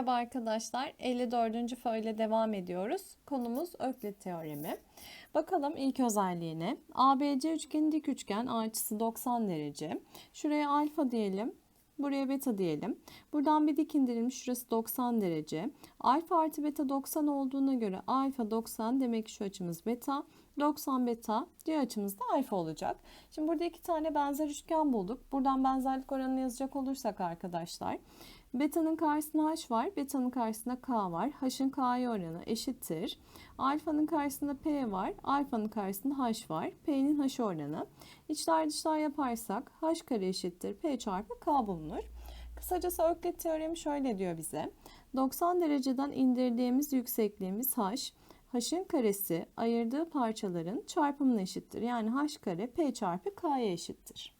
Merhaba arkadaşlar. 54. föyle devam ediyoruz. Konumuz Öklit teoremi. Bakalım ilk özelliğine. ABC üçgeni dik üçgen açısı 90 derece. Şuraya alfa diyelim. Buraya beta diyelim. Buradan bir dik indirilmiş. Şurası 90 derece. Alfa artı beta 90 olduğuna göre alfa 90 demek ki şu açımız beta. 90 beta diğer açımız da alfa olacak. Şimdi burada iki tane benzer üçgen bulduk. Buradan benzerlik oranını yazacak olursak arkadaşlar. Beta'nın karşısında H var. Beta'nın karşısında K var. H'ın K'ya oranı eşittir. Alfa'nın karşısında P var. Alfa'nın karşısında H var. P'nin H oranı. İçler dışlar yaparsak H kare eşittir. P çarpı K bulunur. Kısacası Öklit teoremi şöyle diyor bize. 90 dereceden indirdiğimiz yüksekliğimiz H. H'ın karesi ayırdığı parçaların çarpımına eşittir. Yani H kare P çarpı K'ya eşittir.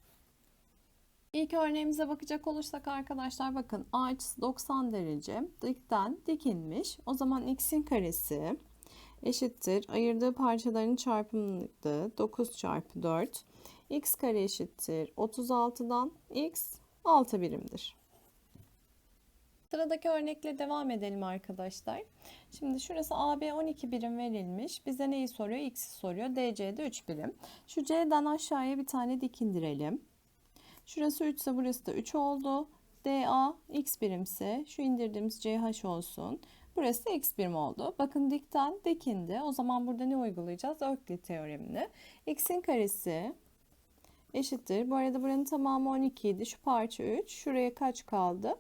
İlk örneğimize bakacak olursak arkadaşlar bakın A açısı 90 derece dikten dikilmiş. O zaman x'in karesi eşittir. Ayırdığı parçaların çarpımıydı. 9 çarpı 4. x kare eşittir. 36'dan x 6 birimdir. Sıradaki örnekle devam edelim arkadaşlar. Şimdi şurası AB 12 birim verilmiş. Bize neyi soruyor? X'i soruyor. DC'de 3 birim. Şu C'den aşağıya bir tane dik indirelim. Şurası 3 ise burası da 3 oldu. DA x birimse şu indirdiğimiz CH olsun. Burası da x birim oldu. Bakın dikten dikindi. O zaman burada ne uygulayacağız? Öklit teoremini. x'in karesi eşittir. Bu arada buranın tamamı 12 idi. Şu parça 3. Şuraya kaç kaldı?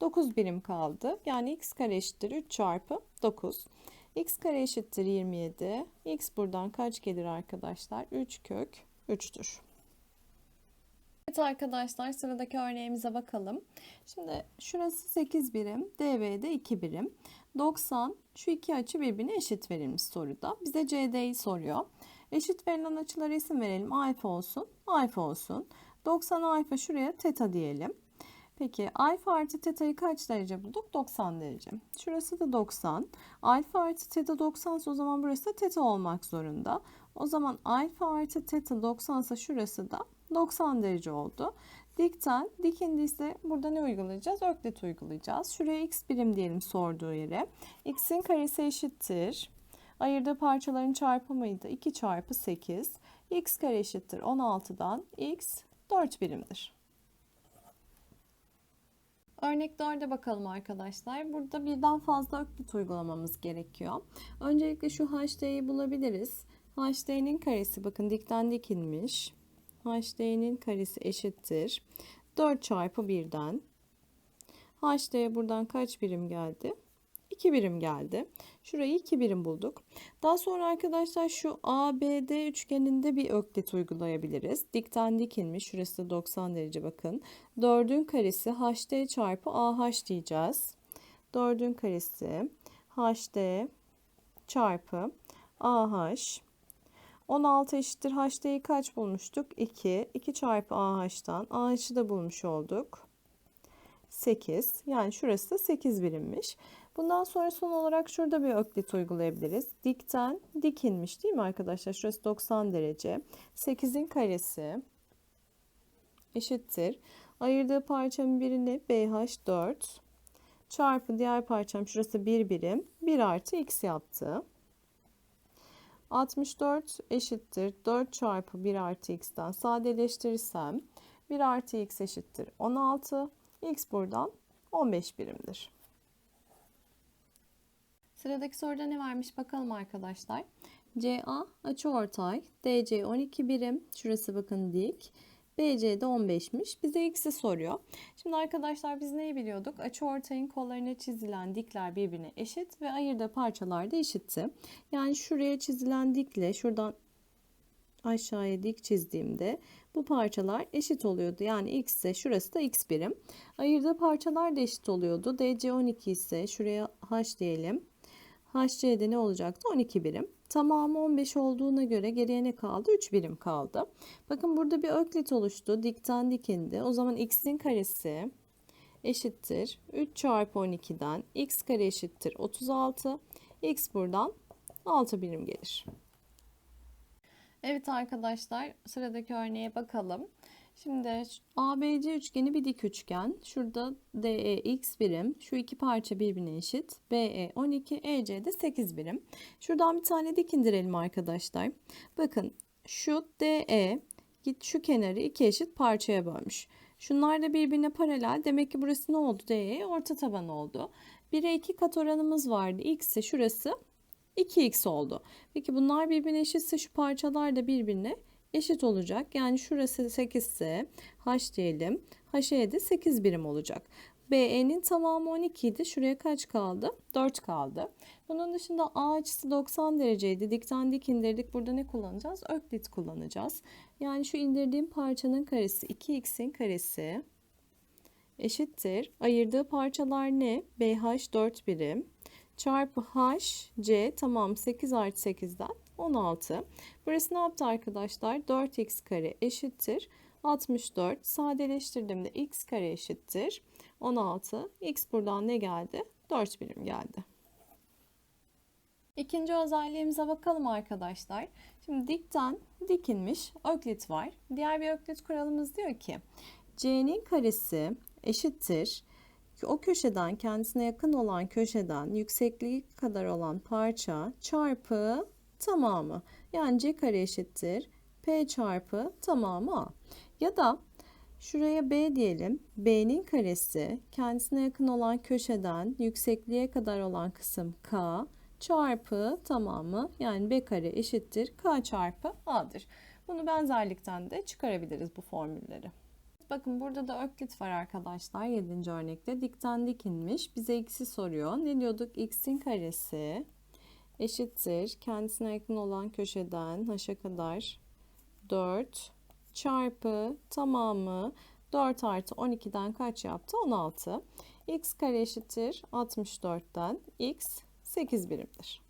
9 birim kaldı. Yani x kare eşittir 3 çarpı 9. x kare eşittir 27. x buradan kaç gelir arkadaşlar? 3 kök 3'tür. Evet arkadaşlar sıradaki örneğimize bakalım. Şimdi şurası 8 birim, DB'de 2 birim. 90 şu iki açı birbirine eşit verilmiş soruda. Bize CD'yi soruyor. Eşit verilen açılara isim verelim. Alfa olsun, alfa olsun. 90 alfa şuraya teta diyelim. Peki alfa artı teta'yı kaç derece bulduk? 90 derece. Şurası da 90. Alfa artı teta 90 o zaman burası da teta olmak zorunda. O zaman alfa artı teta 90 ise şurası da 90 derece oldu. Dikten dikindiyse burada ne uygulayacağız? Öklit uygulayacağız. Şuraya x birim diyelim sorduğu yere. x'in karesi eşittir. Ayırdığı parçaların çarpımıydı. 2 çarpı 8. x kare eşittir 16'dan x 4 birimdir. Örnek 4'e bakalım arkadaşlar. Burada birden fazla öklit uygulamamız gerekiyor. Öncelikle şu HD'yi bulabiliriz. HD'nin karesi bakın dikten dikilmiş. HD'nin karesi eşittir. 4 çarpı 1'den. HD'ye buradan kaç birim geldi? 2 birim geldi. Şurayı 2 birim bulduk. Daha sonra arkadaşlar şu ABD üçgeninde bir öklit uygulayabiliriz. Dikten dikilmiş. Şurası da 90 derece bakın. 4'ün karesi HD çarpı AH diyeceğiz. 4'ün karesi HD çarpı AH 16 eşittir HD'yi kaç bulmuştuk? 2. 2 çarpı AH'tan AH'ı da bulmuş olduk. 8. Yani şurası da 8 birimmiş. Bundan sonra son olarak şurada bir öklit uygulayabiliriz. Dikten dikilmiş değil mi arkadaşlar? Şurası 90 derece. 8'in karesi eşittir. Ayırdığı parçamın birini BH4 çarpı diğer parçam şurası 1 birim. 1 artı x yaptı. 64 eşittir 4 çarpı 1 artı x'ten sadeleştirirsem 1 artı x eşittir 16. x buradan 15 birimdir. Sıradaki soruda ne varmış bakalım arkadaşlar. CA açıortay, DC 12 birim, şurası bakın dik. BC'de 15'miş. Bize x'i soruyor. Şimdi arkadaşlar biz neyi biliyorduk? Açıortayın kollarına çizilen dikler birbirine eşit ve ayırdığı parçalar da eşitti. Yani şuraya çizilen dikle şuradan aşağıya dik çizdiğimde bu parçalar eşit oluyordu. Yani x ise şurası da x birim. Ayırdığı parçalar da eşit oluyordu. DC 12 ise şuraya h diyelim. HC'de ne olacaktı? 12 birim. Tamamı 15 olduğuna göre geriye ne kaldı? 3 birim kaldı. Bakın burada bir öklit oluştu. Dikten dikindi. O zaman x'in karesi eşittir. 3 çarpı 12'den x kare eşittir 36. x buradan 6 birim gelir. Evet arkadaşlar sıradaki örneğe bakalım. Şimdi ABC üçgeni bir dik üçgen. Şurada DE x birim. Şu iki parça birbirine eşit. BE 12, EC de 8 birim. Şuradan bir tane dik indirelim arkadaşlar. Bakın şu DE git şu kenarı iki eşit parçaya bölmüş. Şunlar da birbirine paralel. Demek ki burası ne oldu? DE orta taban oldu. 1'e 2 kat oranımız vardı. X'e şurası 2x oldu. Peki bunlar birbirine eşitse şu parçalar da birbirine eşit olacak. Yani şurası 8 ise h diyelim. HE de 8 birim olacak. BE'nin tamamı 12 idi. Şuraya kaç kaldı? 4 kaldı. Bunun dışında A açısı 90 dereceydi. Dikten dik indirdik. Burada ne kullanacağız? Öklit kullanacağız. Yani şu indirdiğim parçanın karesi 2x'in karesi eşittir. Ayırdığı parçalar ne? BH 4 birim çarpı h c tamam 8 artı 8'den 16. Burası ne yaptı arkadaşlar? 4x kare eşittir. 64 sadeleştirdiğimde x kare eşittir. 16. x buradan ne geldi? 4 birim geldi. İkinci özelliğimize bakalım arkadaşlar. Şimdi dikten dikinmiş öklit var. Diğer bir öklit kuralımız diyor ki c'nin karesi eşittir o köşeden kendisine yakın olan köşeden yüksekliği kadar olan parça çarpı tamamı. Yani c kare eşittir p çarpı tamamı a. Ya da şuraya b diyelim. b'nin karesi kendisine yakın olan köşeden yüksekliğe kadar olan kısım k çarpı tamamı yani b kare eşittir k çarpı a'dır. Bunu benzerlikten de çıkarabiliriz bu formülleri. Bakın burada da öklit var arkadaşlar 7. örnekte. Dikten dikinmiş. Bize x'i soruyor. Ne diyorduk? x'in karesi eşittir. Kendisine yakın olan köşeden h'a kadar 4 çarpı tamamı 4 artı 12'den kaç yaptı? 16. x kare eşittir 64'ten x 8 birimdir.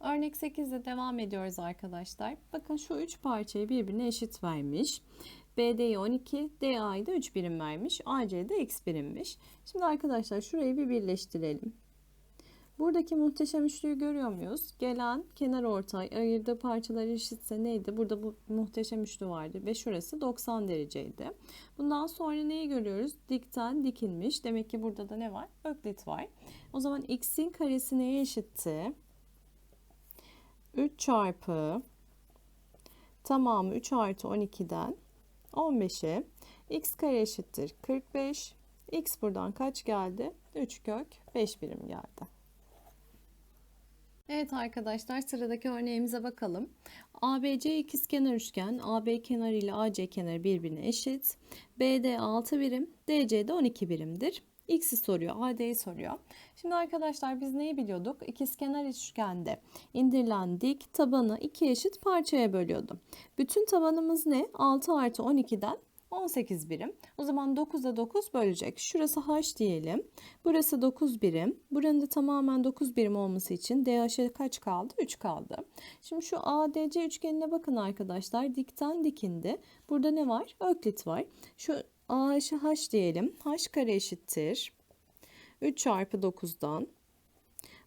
Örnek 8'de devam ediyoruz arkadaşlar. Bakın şu 3 parçayı birbirine eşit vermiş. BD'yi 12, DA'yı da 3 birim vermiş. AC'de x birimmiş. Şimdi arkadaşlar şurayı bir birleştirelim. Buradaki muhteşem üçlüyü görüyor muyuz? Gelen kenar ortay ayırdığı parçalar eşitse neydi? Burada bu muhteşem üçlü vardı ve şurası 90 dereceydi. Bundan sonra neyi görüyoruz? Dikten dikilmiş. Demek ki burada da ne var? Öklit var. O zaman x'in karesi neye eşitti? 3 çarpı tamamı 3 artı 12'den 15'e x kare eşittir 45. x buradan kaç geldi? 3 kök 5 birim geldi. Evet arkadaşlar sıradaki örneğimize bakalım. ABC ikizkenar üçgen, AB kenarı ile AC kenarı birbirine eşit. BD 6 birim, DC de 12 birimdir. X'i soruyor, AD'yi soruyor. Şimdi arkadaşlar biz neyi biliyorduk? İkizkenar üçgende indirilen dik tabanı iki eşit parçaya bölüyordu. Bütün tabanımız ne? 6 artı 12'den 18 birim. O zaman 9'a 9 bölecek. Şurası h diyelim. Burası 9 birim. Buranın da tamamen 9 birim olması için DH'e kaç kaldı? 3 kaldı. Şimdi şu ADC üçgenine bakın arkadaşlar. Dikten dikindi. Burada ne var? Öklit var. Şu AH'ı h diyelim. h kare eşittir. 3 çarpı 9'dan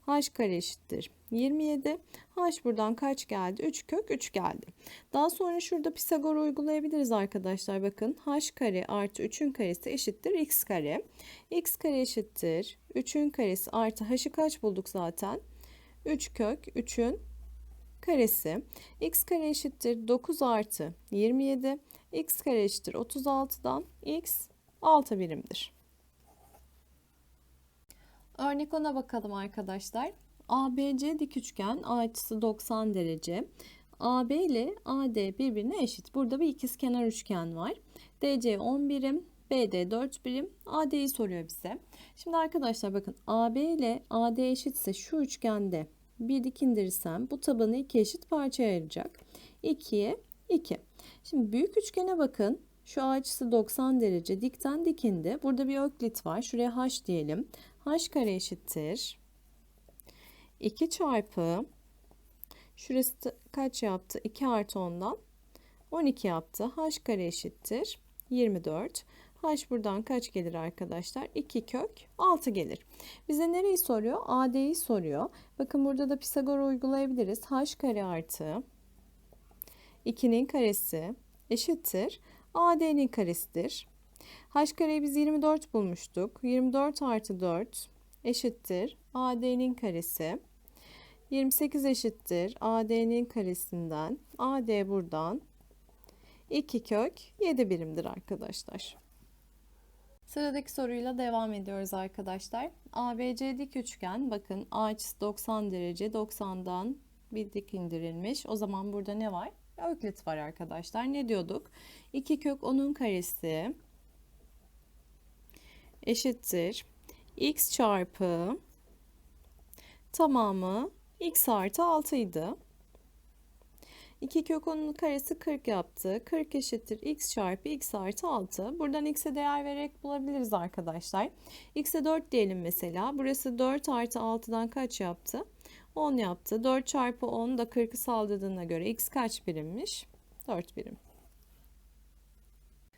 h kare eşittir 27. h buradan kaç geldi? 3 kök 3 geldi. Daha sonra şurada Pisagor uygulayabiliriz arkadaşlar. Bakın h kare artı 3'ün karesi eşittir x kare. x kare eşittir 3'ün karesi artı h'ı kaç bulduk zaten? 3 kök 3'ün karesi. x kare eşittir 9 artı 27. x kare eşittir 36'dan x 6 birimdir. Örnek 10'a bakalım arkadaşlar. ABC dik üçgen A açısı 90 derece. AB ile AD birbirine eşit. Burada bir ikizkenar üçgen var. DC 10 birim, BD 4 birim, AD'yi soruyor bize. Şimdi arkadaşlar bakın AB ile AD eşitse şu üçgende bir dik indirirsem bu tabanı iki eşit parçaya ayıracak. 2'ye 2. Şimdi büyük üçgene bakın. Şu açısı 90 derece dikten dikindi. Burada bir öklit var. Şuraya h diyelim. H kare eşittir. 2 çarpı şurası kaç yaptı? 2 artı 10'dan 12 yaptı. h kare eşittir. 24. h buradan kaç gelir arkadaşlar? 2 kök 6 gelir. Bize nereyi soruyor? AD'yi soruyor. Bakın burada da Pisagor uygulayabiliriz. h kare artı 2'nin karesi eşittir. AD'nin karesidir. H kareyi biz 24 bulmuştuk. 24 artı 4 eşittir. AD'nin karesi. 28 eşittir. AD'nin karesinden. AD buradan. 2 kök 7 birimdir arkadaşlar. Sıradaki soruyla devam ediyoruz arkadaşlar. ABC dik üçgen bakın açısı 90 derece 90'dan bir dik indirilmiş. O zaman burada ne var? Öklit var arkadaşlar. Ne diyorduk? 2 kök 10'un karesi eşittir. x çarpı tamamı x artı 6 idi. 2 kök 10'un karesi 40 yaptı. 40 eşittir x çarpı x artı 6. Buradan x'e değer vererek bulabiliriz arkadaşlar. x'e 4 diyelim mesela. Burası 4 artı 6'dan kaç yaptı? 10 yaptı. 4 çarpı 10 da 40'ı saldırdığına göre x kaç birimmiş? 4 birim.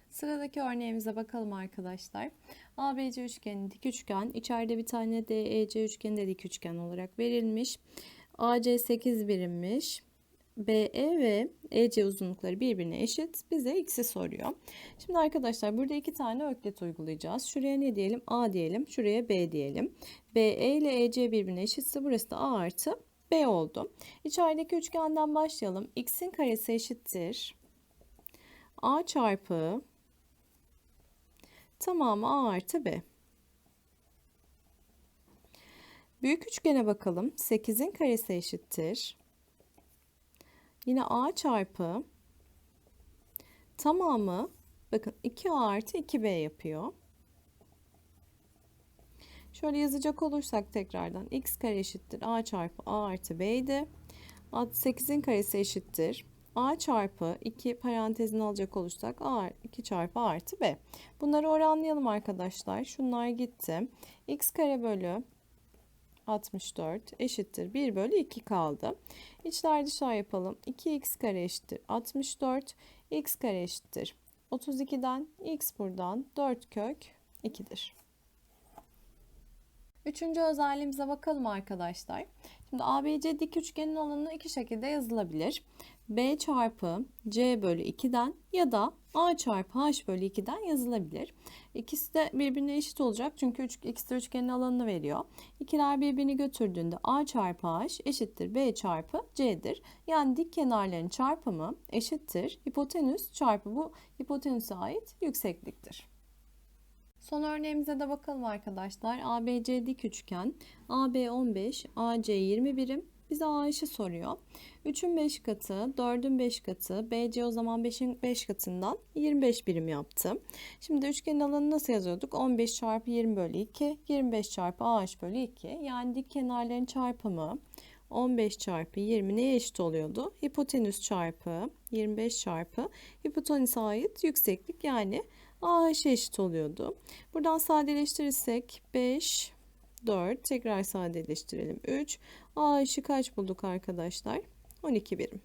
Sıradaki örneğimize bakalım arkadaşlar. ABC üçgeni dik üçgen. İçeride bir tane DEC üçgeni de dik üçgen olarak verilmiş. AC 8 birimmiş. BE ve EC uzunlukları birbirine eşit. Bize x'i soruyor. Şimdi arkadaşlar burada iki tane öklit uygulayacağız. Şuraya ne diyelim? A diyelim. Şuraya B diyelim. BE ile EC birbirine eşitse burası da A artı B oldu. İçerideki üçgenden başlayalım. X'in karesi eşittir. A çarpı tamamı A artı B. Büyük üçgene bakalım. 8'in karesi eşittir. Yine A çarpı tamamı bakın 2A artı 2B yapıyor. Şöyle yazacak olursak tekrardan x kare eşittir a çarpı a artı b idi. 8'in karesi eşittir. A çarpı 2 parantezini alacak olursak a 2 çarpı artı b. Bunları oranlayalım arkadaşlar. Şunlar gitti. x kare bölü 64 eşittir 1 bölü 2 kaldı. İçler dışlar yapalım. 2x kare eşittir 64. x kare eşittir 32'den x buradan 4 kök 2'dir. Üçüncü özelliğimize bakalım arkadaşlar. Şimdi ABC dik üçgenin alanı iki şekilde yazılabilir. B çarpı C bölü 2'den ya da A çarpı H bölü 2'den yazılabilir. İkisi de birbirine eşit olacak çünkü üç, ikisi de üçgenin alanını veriyor. İkiler birbirini götürdüğünde A çarpı H eşittir B çarpı C'dir. Yani dik kenarların çarpımı eşittir hipotenüs çarpı bu hipotenüse ait yüksekliktir. Son örneğimize de bakalım arkadaşlar. ABC dik üçgen. AB 15, AC 20 birim. Bize AH'ı soruyor. 3'ün 5 katı, 4'ün 5 katı, BC o zaman 5'in 5 katından 25 birim yaptı. Şimdi üçgenin alanı nasıl yazıyorduk? 15 çarpı 20 bölü 2, 25 çarpı AH bölü 2. Yani dik kenarların çarpımı 15 çarpı 20 neye eşit oluyordu? Hipotenüs çarpı 25 çarpı hipotenüse ait yükseklik yani AH eşit oluyordu. Buradan sadeleştirirsek 5, 4 tekrar sadeleştirelim 3. AH'ı kaç bulduk arkadaşlar? 12 birim.